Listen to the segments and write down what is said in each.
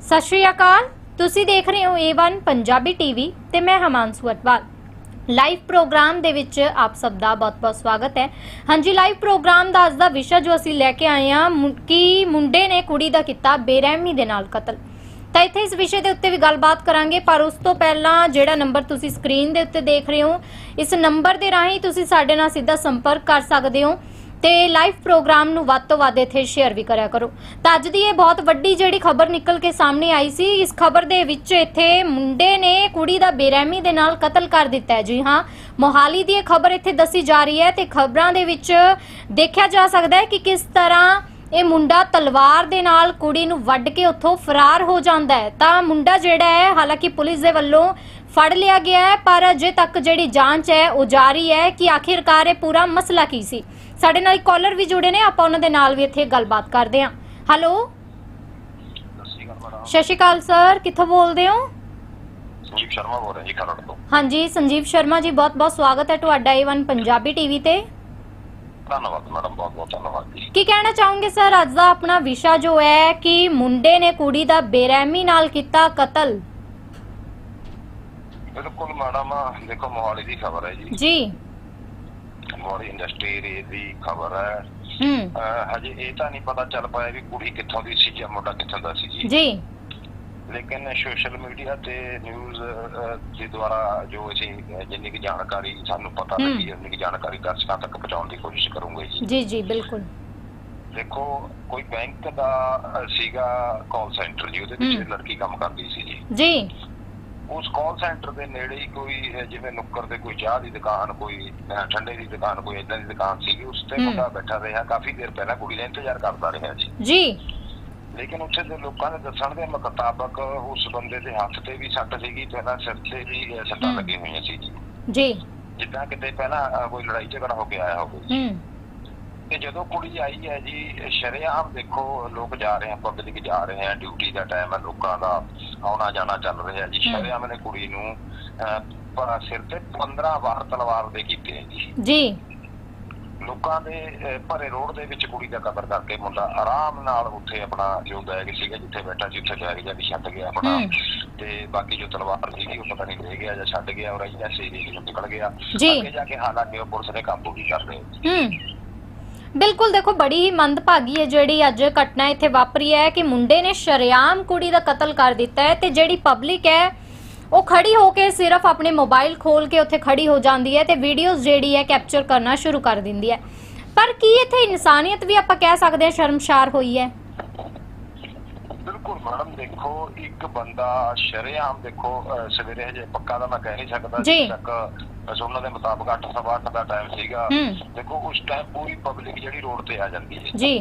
ਸਤਿ ਸ਼੍ਰੀ ਅਕਾਲ। ਤੁਸੀਂ ਦੇਖ ਰਹੇ ਹੋ A1 ਪੰਜਾਬੀ ਟੀਵੀ ਤੇ ਮੈਂ ਹਮਾਂਸੂ ਅਟਵਾਲ। ਲਾਈਵ ਪ੍ਰੋਗਰਾਮ ਦੇ ਵਿੱਚ ਆਪ ਸਭ ਦਾ ਬਹੁਤ-ਬਹੁਤ ਸਵਾਗਤ ਹੈ। ਹਾਂਜੀ ਲਾਈਵ ਪ੍ਰੋਗਰਾਮ ਦਾ ਅੱਜ ਦਾ ਵਿਸ਼ਾ ਜੋ ਅਸੀਂ ਲੈ ਕੇ ਆਏ ਹਾਂ ਕਿ ਮੁੰਡੇ ਨੇ ਕੁੜੀ ਦਾ ਕੀਤਾ ਬੇਰਹਿਮੀ ਦੇ ਨਾਲ ਕਤਲ। ਤਾਂ ਇੱਥੇ ਇਸ ਵਿਸ਼ੇ ਦੇ ਉੱਤੇ ਵੀ ਗੱਲਬਾਤ ਕਰਾਂਗੇ, ਪਰ ਉਸ ਤੋਂ ਪਹਿਲਾਂ ਜਿਹੜਾ ਨੰਬਰ ਤੁਸੀਂ ਸਕਰੀਨ ਦੇ ਉੱਤੇ ਦੇਖ ਰਹੇ ਹੋ, ਇਸ ਨੰਬਰ ਦੇ ਰਾਹੀਂ ਤੁਸੀਂ ਸਾਡੇ ਨਾਲ ਸਿੱਧਾ ਸੰਪਰਕ ਕਰ ਸਕਦੇ ਹੋ। ਤੇ ਲਾਈਵ ਪ੍ਰੋਗਰਾਮ ਨੂੰ ਵੱਧ ਤੋਂ ਵੱਧ ਇੱਥੇ ਸ਼ੇਅਰ ਵੀ ਕਰਿਆ ਕਰੋ। ਤਾਂ ਅੱਜ ਦੀ ਇਹ ਬਹੁਤ ਵੱਡੀ ਜਿਹੜੀ ਖਬਰ ਨਿਕਲ ਕੇ ਸਾਹਮਣੇ ਆਈ ਸੀ, ਇਸ ਖਬਰ ਦੇ ਵਿੱਚ ਇੱਥੇ ਮੁੰਡੇ ਨੇ ਕੁੜੀ ਦਾ ਬੇਰਹਿਮੀ ਦੇ ਨਾਲ ਕਤਲ ਕਰ ਦਿੱਤਾ ਹੈ। ਜੀ ਹਾਂ, ਮੋਹਾਲੀ ਦੀ ਇਹ ਖਬਰ ਇੱਥੇ ਦੱਸੀ ਜਾ ਰਹੀ ਹੈ ਤੇ ਖਬਰਾਂ ਦੇ ਵਿੱਚ ਦੇਖਿਆ ਜਾ ਸਕਦਾ ਹੈ ਕਿ ਕਿਸ ਤਰ੍ਹਾਂ ਇਹ ਮੁੰਡਾ ਤਲਵਾਰ ਦੇ ਨਾਲ ਕੁੜੀ ਨੂੰ ਵੱਢ ਕੇ ਉੱਥੋਂ ਫਰਾਰ ਹੋ ਜਾਂਦਾ ਹੈ। ਤਾਂ ਮੁੰਡਾ ਜਿਹੜਾ ਹੈ, ਹਾਲਾਂਕਿ ਪੁਲਿਸ ਦੇ ਵੱਲੋਂ ਫੜ ਲਿਆ ਗਿਆ ਹੈ, ਪਰ ਅਜੇ ਤੱਕ ਜਿਹੜੀ ਜਾਂਚ ਹੈ, ਉਹ ਜਾਰੀ ਹੈ ਕਿ ਆਖਿਰਕਾਰ ਇਹ ਪੂਰਾ ਮਸਲਾ ਕੀ ਸੀ। ਸਾਡੇ ਨਾਲ ਇੱਕ ਕਾਲਰ ਵੀ ਜੁੜੇ ਨੇ ਆਪਾਂ ਉਹਨਾਂ ਦੇ ਨਾਲ ਵੀ ਇੱਥੇ ਗੱਲਬਾਤ ਕਰਦੇ ਹਾਂ। ਹੈਲੋ ਸਤਿ ਸ਼੍ਰੀ ਅਕਾਲ ਕਿੱਥੋਂ ਬੋਲਦੇ ਹੋ? ਸੰਜੀਵ ਸ਼ਰਮਾ ਬੋਲ ਰਿਹਾ ਜੀ ਖਰੜ ਤੋਂ। ਹਾਂਜੀ ਸੰਜੀਵ ਸ਼ਰਮਾ ਜੀ ਬਹੁਤ ਬਹੁਤ ਸਵਾਗਤ ਹੈ ਤੁਹਾਡਾ A1 ਪੰਜਾਬੀ ਟੀਵੀ ਤੇ। ਧੰਨਵਾਦ ਮੈਡਮ ਬਹੁਤ ਬਹੁਤ ਧੰਨਵਾਦ ਜੀ। ਕੀ ਕਹਿਣਾ ਚਾਹੋਗੇ ਸਰ? ਅੱਜ ਦਾ ਆਪਣਾ ਵਿਸ਼ਾ ਜੋ ਹੈ ਕਿ ਮੁੰਡੇ ਨੇ ਕੁੜੀ ਦਾ ਬੇਰਹਿਮੀ ਨਾਲ ਕੀਤਾ ਕਤਲ। ਬਿਲਕੁਲ ਮੈਡਮ ਦੇਖੋ ਮੋਹਾਲੀ ਦੀ ਖਬਰ ਹੈ ਜੀ। ਜੀ। ਮੋਹਾਲੀ ਇੰਡਸਟਰੀ ਦੀ ਖਬਰ ਹੈ। ਹੂੰ। ਅਹ ਹਜੇ ਇਹ ਤਾਂ ਨਹੀਂ ਪਤਾ ਚੱਲ ਪਾਇਆ ਵੀ ਕੁੜੀ ਕਿੱਥੋਂ ਦੀ ਸੀ ਜਾਂ ਮੁੰਡਾ ਕਿੱਥੋਂ ਦਾ ਸੀ ਜੀ। ਜੀ। ਲੇਕਿਨ ਸੋਸ਼ਲ ਮੀਡੀਆ ਤੇ ਨਿਊਜ਼ ਦੇ ਦੁਆਰਾ ਜੋ ਅਸੀਂ ਜਿੰਨੀ ਕਿ ਜਾਣਕਾਰੀ ਸਾਨੂੰ ਪਤਾ ਹਮ। ਲੱਗੀ ਉਨੀ ਕਿ ਜਾਣਕਾਰੀ ਦਰਸ਼ਕਾਂ ਤੱਕ ਪਹੁੰਚਾਉਣ ਦੀ ਕੋਸ਼ਿਸ਼ ਕਰੂੰਗੇ ਜੀ। ਜੀ ਜੀ ਬਿਲਕੁਲ। ਦੇਖੋ ਕੋਈ ਬੈਂਕ ਦਾ ਅਹ, ਸੀਗਾ ਕਾਲ ਸੈਂਟਰ ਜੀ ਉਹਦੇ ਵਿੱਚ ਲੜਕੀ ਕੰਮ ਕਰਦੀ ਸੀ ਜੀ। ਜੀ। ਉਸ ਕਾਲ ਸੈਂਟਰ ਦੇ ਨੇੜੇ ਹੀ ਕੋਈ ਜਿਵੇਂ ਨੁੱਕਰ ਤੇ ਕੋਈ ਚਾਹ ਦੀ ਦੁਕਾਨ ਕੋਈ ਠੰਡੇ ਦੀ ਦੁਕਾਨ ਕੋਈ ਇਦਾਂ ਦੀ ਦੁਕਾਨ ਸੀਗੀ ਉਸ ਤੇ। ਮੁੰਡਾ ਬੈਠਾ ਰਿਹਾ ਕਾਫੀ ਦੇਰ ਪਹਿਲਾਂ ਕੁੜੀ ਦਾ ਇੰਤਜ਼ਾਰ ਕਰਦਾ ਰਿਹਾ ਜੀ ਜੀ ਲੇਕਿਨ ਉੱਥੇ ਦੇ ਲੋਕਾਂ ਦੇ ਦੱਸਣ ਦੇ ਮੁਤਾਬਕ ਉਸ ਬੰਦੇ ਦੇ ਹੱਥ ਤੇ ਵੀ ਸੱਟ ਸੀਗੀ ਪਹਿਲਾਂ ਸਿਰ ਤੇ ਵੀ ਸੱਟਾਂ। ਲੱਗੀਆਂ ਹੋਈਆਂ ਸੀ ਜੀ ਜੀ ਜਿੱਦਾਂ ਕਿਤੇ ਪਹਿਲਾਂ ਕੋਈ ਲੜਾਈ ਝਗੜਾ ਹੋ ਕੇ ਆਇਆ ਹੋਵੇ ਜੀ। ਹੂੰ ਤੇ ਜਦੋਂ ਕੁੜੀ ਆਈ ਹੈ ਜੀ ਸ਼ਰੇਆਮ ਦੇਖੋ ਲੋਕ ਜਾ ਰਹੇ ਆ ਪਬਲਿਕ ਜਾ ਰਹੇ ਆ ਡਿਊਟੀ ਦਾ ਟਾਈਮ ਹੈ ਲੋਕਾਂ ਦਾ ਆਉਣਾ ਜਾਣਾ ਚੱਲ ਰਿਹਾ ਜੀ। ਸ਼ਰੇਆਮ ਨੇ ਕੁੜੀ ਨੂੰ ਅਹ, ਪ- ਸਿਰ ਤੇ 15 ਵਾਰ ਤਲਵਾਰ ਦੇ ਕੀਤੇ ਜੀ। ਜੀ। ਲੋਕਾਂ ਦੇ ਭਰੇ ਰੋਡ ਦੇ ਵਿੱਚ ਕੁੜੀ ਦਾ ਕਤਲ ਕਰਕੇ ਮੁੰਡਾ ਆਰਾਮ ਨਾਲ ਉੱਥੇ ਆਪਣਾ ਜੋ ਬੈਗ ਸੀਗਾ ਜਿੱਥੇ ਬੈਠਾ ਸੀ ਉੱਥੇ ਬੈਗ ਜਾਂ ਵੀ ਛੱਡ ਗਿਆ ਆਪਣਾ। ਤੇ ਬਾਕੀ ਜੋ ਤਲਵਾਰ ਸੀਗੀ ਉਹ ਪਤਾ ਨਹੀਂ ਲੈ ਗਿਆ ਜਾਂ ਛੱਡ ਗਿਆ ਔਰ ਏਰੀਏ ਨੂੰ ਨਿਕਲ ਗਿਆ। ਜੀ। ਅੱਗੇ ਜਾ ਕੇ ਹਾਲਾਂਕਿ ਉਹ ਪੁਲਿਸ ਨੇ ਕਾਬੂ ਵੀ ਕਰ ਹੂੰ। ਬਿਲਕੁਲ ਦੇਖੋ ਬੜੀ ਹੀ ਮੰਦਭਾਗੀ ਹੈ ਜਿਹੜੀ ਅੱਜ ਘਟਨਾ ਇੱਥੇ ਵਾਪਰੀ ਹੈ ਕਿ ਮੁੰਡੇ ਨੇ ਸ਼ਰੇਆਮ ਕੁੜੀ ਦਾ ਕਤਲ ਕਰ ਦਿੱਤਾ ਹੈ ਤੇ ਜਿਹੜੀ ਪਬਲਿਕ ਹੈ ਉਹ ਖੜੀ ਹੋ ਕੇ ਸਿਰਫ ਆਪਣੇ ਮੋਬਾਈਲ ਖੋਲ ਕੇ ਉੱਥੇ ਖੜੀ ਹੋ ਜਾਂਦੀ ਹੈ ਤੇ ਵੀਡੀਓਜ਼ ਜਿਹੜੀ ਹੈ ਕੈਪਚਰ ਕਰਨਾ ਸ਼ੁਰੂ ਕਰ ਦਿੰਦੀ ਹੈ ਪਰ ਕੀ ਇੱਥੇ ਇਨਸਾਨੀਅਤ ਵੀ ਆਪਾਂ ਕਹਿ ਸਕਦੇ ਹਾਂ ਸ਼ਰਮਸ਼ਾਰ ਹੋਈ ਹੈ ਬਿਲਕੁਲ ਮੈਡਮ ਦੇਖੋ ਇੱਕ ਬੰਦਾ ਸ਼ਰੇਆਮ ਦੇਖੋ ਸਵੇਰੇ ਹਜੇ ਪੱਕਾ ਤਾਂ ਮੈਂ ਕਹਿ ਨਹੀਂ ਸਕਦਾ ਜੀ। ਤੱਕ ਅਹ, ਸੁਣਨ ਦੇ ਮੁਤਾਬਕ 8:30 ਦਾ ਟਾਈਮ ਸੀਗਾ ਹੂੰ। ਦੇਖੋ ਉਸ ਟਾਈਮ ਪੂਰੀ ਪਬਲਿਕ ਜਿਹੜੀ ਰੋਡ ਤੇ ਆ ਜਾਂਦੀ ਹੈ ਜੀ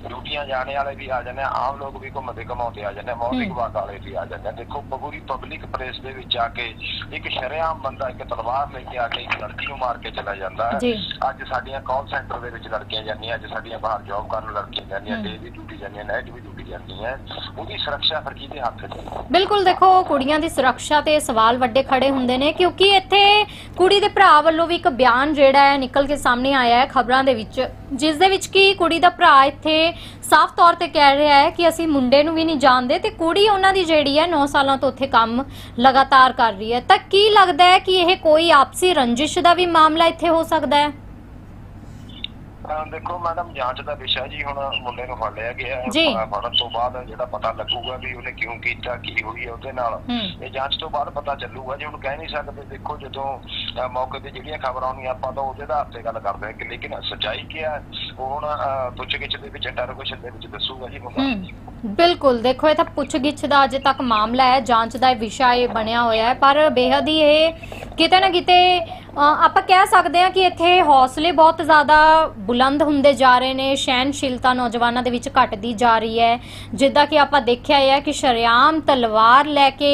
ਡਿਊਟੀਆਂ ਜਾਣੇ ਵਾਲੇ ਵੀ ਆ ਜਾਂਦੇ ਆ ਆਮ ਲੋਕ ਵੀ ਘੁੰਮਦੇ ਘਮਾਉਂਦੇ ਆ ਜਾਂਦੇ ਆ ਹੂੰ। ਵਾਕ ਵਾਲੇ ਵੀ ਆ ਜਾਂਦੇ ਆ ਦੇਖੋ ਪੂਰੀ ਪਬਲਿਕ ਪਲੇਸ ਦੇ ਵਿੱਚ ਆ ਕੇ ਇੱਕ ਸ਼ਰੇਆਮ ਬੰਦਾ ਇੱਕ ਤਲਵਾਰ ਲੈ ਕੇ ਆ ਕੇ ਇੱਕ ਲੜਕੀ ਨੂੰ ਮਾਰ ਕੇ ਚਲਾ ਜਾਂਦਾ ਹੈ ਜੀ। ਅੱਜ ਸਾਡੀਆਂ ਕਾਲ ਸੈਂਟਰ ਦੇ ਵਿੱਚ ਲੜਕੀਆਂ ਜਾਂਦੀਆਂ ਅੱਜ ਸਾਡੀਆਂ ਬਾਹਰ ਜੌਬ ਕਰਨ ਲੜਕੀਆਂ ਜਾਂਦੀਆਂ ਹੂੰ। ਡੇ ਦੀ ਡਿਊਟੀ ਜਾਂਦੀਆਂ ਨਾਈਟ ਵੀ ਡਿਊਟੀ ਜਾਂਦੀਆਂ ਉਹਦੀ ਸੁਰੱਖਿਆ ਫਿਰ ਕਿਹਦੇ ਹੱਥ 'ਚ ਹੈ? ਬਿਲਕੁਲ ਦੇਖੋ ਕੁੜੀਆਂ ਦੀ ਸੁਰੱਖਿਆ ਤੇ ਸਵਾਲ ਵੱਡੇ ਖੜੇ ਹੁੰਦੇ ਨੇ ਕਿਉਂਕਿ ਇੱਥੇ ਕੁੜੀ ਦੇ ਭਰਾ ਵੱਲੋਂ ਵੀ ਇੱਕ ਬਿਆਨ ਜਿਹੜਾ ਹੈ ਨਿਕਲ ਕੇ ਸਾਹਮਣੇ ਆਇਆ ਹੈ ਖਬਰਾਂ ਦੇ ਵਿੱਚ, ਜਿਸ ਦੇ ਵਿੱਚ ਕਿ ਕੁੜੀ ਦਾ ਭਰਾ ਇੱਥੇ ਸਾਫ਼ ਤੌਰ ਤੇ ਕਹਿ ਰਿਹਾ ਹੈ ਕਿ ਅਸੀਂ ਮੁੰਡੇ ਨੂੰ ਵੀ ਨਹੀਂ ਜਾਣਦੇ ਤੇ ਕੁੜੀ ਉਹਨਾਂ ਦੀ ਜਿਹੜੀ ਹੈ 9 ਸਾਲਾਂ ਤੋਂ ਉੱਥੇ ਕੰਮ ਲਗਾਤਾਰ ਕਰ ਰਹੀ ਹੈ। ਤਾਂ ਕੀ ਲੱਗਦਾ ਹੈ ਕਿ ਇਹ ਕੋਈ ਆਪਸੀ ਰੰਜਿਸ਼ ਦਾ ਵੀ ਮਾਮਲਾ ਇੱਥੇ ਹੋ ਸਕਦਾ ਹੈ? ਦੇਖੋ ਮੈਡਮ ਜਾਂਚ ਦਾ ਵਿਸ਼ਾ ਜੀ ਹੁਣ ਮੁੰਡੇ ਨੂੰ ਫੜ ਲਿਆ ਗਿਆ ਹੈ। ਜੀ। ਫ- ਫੜਨ ਤੋਂ ਬਾਅਦ ਜਿਹੜਾ ਪਤਾ ਲੱਗੂਗਾ ਵੀ ਉਹਨੇ ਕਿਉਂ ਕੀਤਾ ਕੀ ਹੋਈ ਹੈ ਉਹਦੇ ਨਾਲ ਹੂੰ। ਇਹ ਜਾਂਚ ਤੋਂ ਬਾਅਦ ਪਤਾ ਚੱਲੂਗਾ ਜੀ ਹੁਣ ਕਹਿ ਨਹੀਂ ਸਕਦੇ ਦੇਖੋ ਜਦੋਂ ਅਹ, ਮੌਕੇ ਤੇ ਜਿਹੜੀਆਂ ਖਬਰਾਂ ਆਉਂਦੀਆਂ ਆਪਾਂ ਤਾਂ ਉਹਦੇ ਆਧਾਰ ਤੇ ਗੱਲ ਕਰਦੇ ਹਾਂ ਕਿ ਲੇਕਿਨ ਸੱਚਾਈ ਕੀ ਹੈ ਉਹ ਹੁਣ ਅਹ, ਪੁੱਛਗਿੱਛ ਦੇ ਵਿੱਚ ਇੰਟਰੋਗੇਸ਼ਨ ਦੇ ਵਿੱਚ ਦੱਸੂਗਾ ਜੀ ਮੁੰਡਾ। ਹੂੰ ਬਿਲਕੁਲ। ਦੇਖੋ ਇਹ ਤਾਂ ਪੁੱਛਗਿੱਛ ਦਾ ਅਜੇ ਤੱਕ ਮਾਮਲਾ ਹੈ ਜਾਂਚ ਦਾ ਇਹ ਵਿਸ਼ਾ ਇਹ ਬਣਿਆ ਹੋਇਆ ਹੈ ਪਰ ਬੇਹੱਦ ਹੀ ਇਹ ਕਿਤੇ ਨਾ ਕਿਤੇ ਅ, ਆਪਾਂ ਕਹਿ ਸਕਦੇ ਹਾਂ ਕਿ ਇੱਥੇ ਹੌਸਲੇ ਬਹੁਤ ਜ਼ਿਆਦਾ ਬੁਲੰਦ ਹੁੰਦੇ ਜਾ ਰਹੇ ਨੇ ਸਹਿਣਸ਼ੀਲਤਾ ਨੌਜਵਾਨਾਂ ਦੇ ਵਿੱਚ ਘਟਦੀ ਜਾ ਰਹੀ ਹੈ। ਜਿੱਦਾਂ ਕਿ ਆਪਾਂ ਦੇਖਿਆ ਹੈ ਕਿ ਸ਼ਰੇਆਮ ਤਲਵਾਰ ਲੈ ਕੇ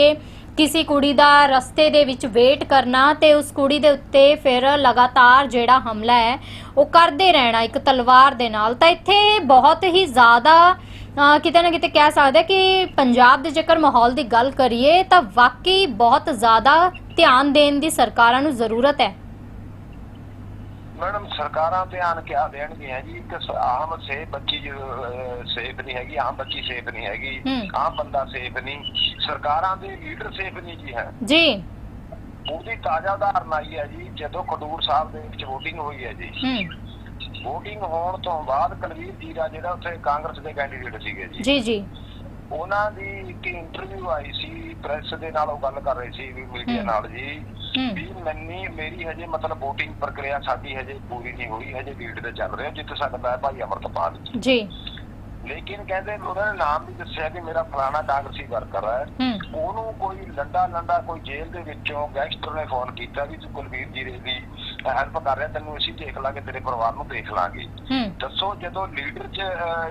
ਕਿਸੇ ਕੁੜੀ ਦਾ ਰਸਤੇ ਦੇ ਵਿੱਚ ਵੇਟ ਕਰਨਾ ਤੇ ਉਸ ਕੁੜੀ ਦੇ ਉੱਤੇ ਫਿਰ ਲਗਾਤਾਰ ਜਿਹੜਾ ਹਮਲਾ ਹੈ, ਉਹ ਕਰਦੇ ਰਹਿਣਾ ਇੱਕ ਤਲਵਾਰ ਦੇ ਨਾਲ। ਤਾਂ ਇੱਥੇ ਬਹੁਤ ਹੀ ਜ਼ਿਆਦਾ ਕਿਤੇ ਨਾ ਕਿਤੇ ਕਹਿ ਸਕਦੇ ਕਿ ਪੰਜਾਬ ਦੇ ਜੇਕਰ ਮਾਹੌਲ ਦੀ ਗੱਲ ਕਰੀਏ, ਤਾਂ ਵਾਕਈ ਬਹੁਤ ਜ਼ਿਆਦਾ ਧਿਆਨ ਦੇਣ ਦੀ ਸਰਕਾਰਾਂ ਨੂੰ ਜ਼ਰੂਰਤ ਹੈ। ਮੈਡਮ ਸਰਕਾਰਾਂ ਧਿਆਨ ਕਿਆ ਦੇਣਗੀਆਂ ਜੀ। ਸ- ਆਮ ਸੇਫ ਬੱਚੀ ਸੇਫ ਨਹੀਂ ਹੈਗੀ ਆਮ ਬੱਚੀ ਸੇਫ ਨਹੀਂ ਹੈਗੀ। ਆਮ ਬੰਦਾ ਸੇਫ ਨਹੀਂ। ਸਰਕਾਰਾਂ ਦੇ ਲੀਡਰ ਸੇਫ ਨਹੀਂ ਜੀ ਹੈ। ਜੀ। ਉਹਦੀ ਤਾਜ਼ਾ ਉਦਾਹਰਨ ਆਈ ਹੈ ਜੀ ਜਦੋਂ ਖਡੂਰ ਸਾਹਿਬ ਦੇ ਵਿੱਚ VOTING ਹੋਈ ਹੈ ਜੀ। ਹੂੰ। VOTING ਹੋਣ ਤੋਂ ਬਾਅਦ ਕੁਲਵੀਰ ਜੀਰਾ ਜਿਹੜਾ ਉੱਥੇ ਕਾਂਗਰਸ ਦੇ ਕੈਂਡੀਡੇਟ ਸੀਗੇ ਜੀ। ਜੀ ਜੀ। ਉਹਨਾਂ ਦੀ ਇੱਕ ਇੰਟਰਵਿਊ ਆਈ ਸੀ ਪ੍ਰੈਸ ਦੇ ਨਾਲ ਉਹ ਗੱਲ ਕਰ ਰਹੇ ਸੀ ਵੀ ਮੀਡੀਆ। ਨਾਲ ਜੀ। ਵੀ ਮੰਨੀ ਮੇਰੀ ਹਜੇ ਮਤਲਬ VOTING ਪ੍ਰਕਿਰਿਆ ਸਾਡੀ ਹਜੇ ਪੂਰੀ ਨਹੀਂ ਹੋਈ ਹਜੇ ਲੀਡ ਤੇ ਚੱਲ ਰਿਹਾ ਜਿੱਤ ਸਕਦਾ ਹੈ ਭਾਈ ਅਮਰਤਪਾਲ ਜੀ ਜੀ। ਲੇਕਿਨ ਕਹਿੰਦੇ ਉਹਨਾਂ ਨੇ ਨਾਮ ਵੀ ਦੱਸਿਆ ਕਿ ਮੇਰਾ ਫਲਾਣਾ ਕਾਂਗਰਸੀ ਵਰਕਰ ਹੈ। ਉਹਨੂੰ ਕੋਈ ਲੰਡਾ ਲੰਡਾ ਕੋਈ ਜੇਲ੍ਹ ਦੇ ਵਿੱਚੋਂ ਗੈਂਗਸਟਰ ਨੇ ਫੋਨ ਕੀਤਾ ਵੀ ਤੂੰ ਕੁਲਵੀਰ ਜੀਰੇ ਦੀ ਹੈਲਪ ਕਰ ਰਿਹਾ ਤੈਨੂੰ ਅਸੀਂ ਦੇਖ ਲਾਂਗੇ ਤੇਰੇ ਪਰਿਵਾਰ ਨੂੰ ਦੇਖ ਲਾਂਗੇ। ਹੂੰ। ਦੱਸੋ ਜਦੋਂ ਲੀਡਰ ਚ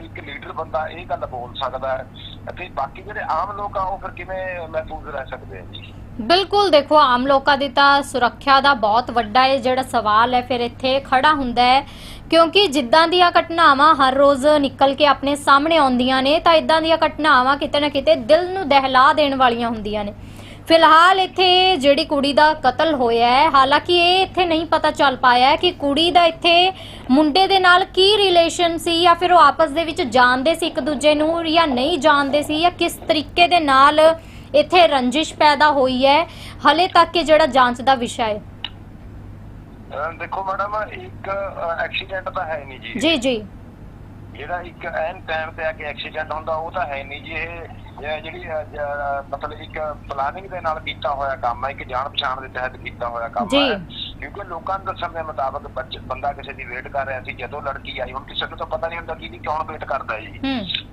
ਇੱਕ ਲੀਡਰ ਬੰਦਾ ਇਹ ਗੱਲ ਬੋਲ ਸਕਦਾ ਹੈ ਅਤੇ ਬਾਕੀ ਜਿਹੜੇ ਆਮ ਲੋਕ ਆ ਉਹ ਫਿਰ ਕਿਵੇਂ ਮਹਿਫੂਜ਼ ਰਹਿ ਸਕਦੇ ਆ ਜੀ? ਬਿਲਕੁਲ ਦੇਖੋ ਆਮ ਲੋਕਾਂ ਦੀ ਤਾਂ ਸੁਰੱਖਿਆ ਦਾ ਬਹੁਤ ਵੱਡਾ ਇਹ ਜਿਹੜਾ ਸਵਾਲ ਹੈ ਫਿਰ ਇੱਥੇ ਖੜਾ ਹੁੰਦਾ ਹੈ। ਕਿਉਂਕਿ ਜਿੱਦਾਂ ਦੀਆਂ ਘਟਨਾਵਾਂ ਹਰ ਰੋਜ਼ ਨਿਕਲ ਕੇ ਆਪਣੇ ਸਾਹਮਣੇ ਆਉਂਦੀਆਂ ਨੇ ਤਾਂ ਇਦਾਂ ਦੀਆਂ ਘਟਨਾਵਾਂ ਕਿਤੇ ਨਾ ਕਿਤੇ ਦਿਲ ਨੂੰ ਦਹਿਲਾ ਦੇਣ ਵਾਲੀਆਂ ਹੁੰਦੀਆਂ ਨੇ। ਫਿਲਹਾਲ ਇੱਥੇ ਜਿਹੜੀ ਕੁੜੀ ਦਾ ਕਤਲ ਹੋਇਆ ਹੈ ਹਾਲਾਂਕਿ ਇਹ ਇੱਥੇ ਨਹੀਂ ਪਤਾ ਚੱਲ ਪਾਇਆ ਹੈ ਕਿ ਕੁੜੀ ਦਾ ਇੱਥੇ ਮੁੰਡੇ ਦੇ ਨਾਲ ਕੀ ਰਿਲੇਸ਼ਨ ਸੀ ਜਾਂ ਫਿਰ ਉਹ ਆਪਸ ਦੇ ਵਿੱਚ ਜਾਣਦੇ ਸੀ ਇੱਕ ਦੂਜੇ ਨੂੰ ਜਾਂ ਨਹੀਂ ਜਾਣਦੇ ਸੀ ਜਾਂ ਕਿਸ ਤਰੀਕੇ ਦੇ ਨਾਲ ਇੱਥੇ ਰੰਜਿਸ਼ ਪੈਦਾ ਹੋਈ ਹੈ ਹਲੇ ਤੱਕ ਇਹ ਜਿਹੜਾ ਜਾਂਚ ਦਾ ਵਿਸ਼ਾ ਹੈ। ਦੇਖੋ ਮੈਡਮ ਇੱਕ ਐਕਸੀਡੈਂਟ ਤਾਂ ਹੈ ਨਹੀਂ ਜੀ। ਜੀ ਜੀ। ਜਿਹੜਾ ਇੱਕ ਐਨ ਟਾਈਮ ਤੇ ਆ ਕੇ ਐਕਸੀਡੈਂਟ ਹੁੰਦਾ ਉਹ ਤਾਂ ਹੈ ਨਹੀਂ ਜੀ ਇਹ ਜਿਹੜੀ ਮਤਲਬ ਇੱਕ ਪਲਾਨਿੰਗ ਦੇ ਨਾਲ ਕੀਤਾ ਹੋਇਆ ਕੰਮ ਹੈ ਇੱਕ ਜਾਣ ਪਛਾਣ ਦੇ ਤਹਿਤ ਕੀਤਾ ਹੋਇਆ ਕੰਮ। ਹੈ ਕਿਉਂਕਿ ਲੋਕਾਂ ਦੇ ਦੱਸਣ ਦੇ ਮੁਤਾਬਕ ਬੰਦਾ ਕਿਸੇ ਦੀ ਵੇਟ ਕਰ ਰਿਹਾ ਸੀ ਜਦੋਂ ਲੜਕੀ ਆਈ ਹੁਣ ਕਿਸੇ ਨੂੰ ਤਾਂ ਪਤਾ ਨਹੀਂ ਹੁੰਦਾ ਕਿ ਕੌਣ ਵੇਟ ਕਰਦਾ ਜੀ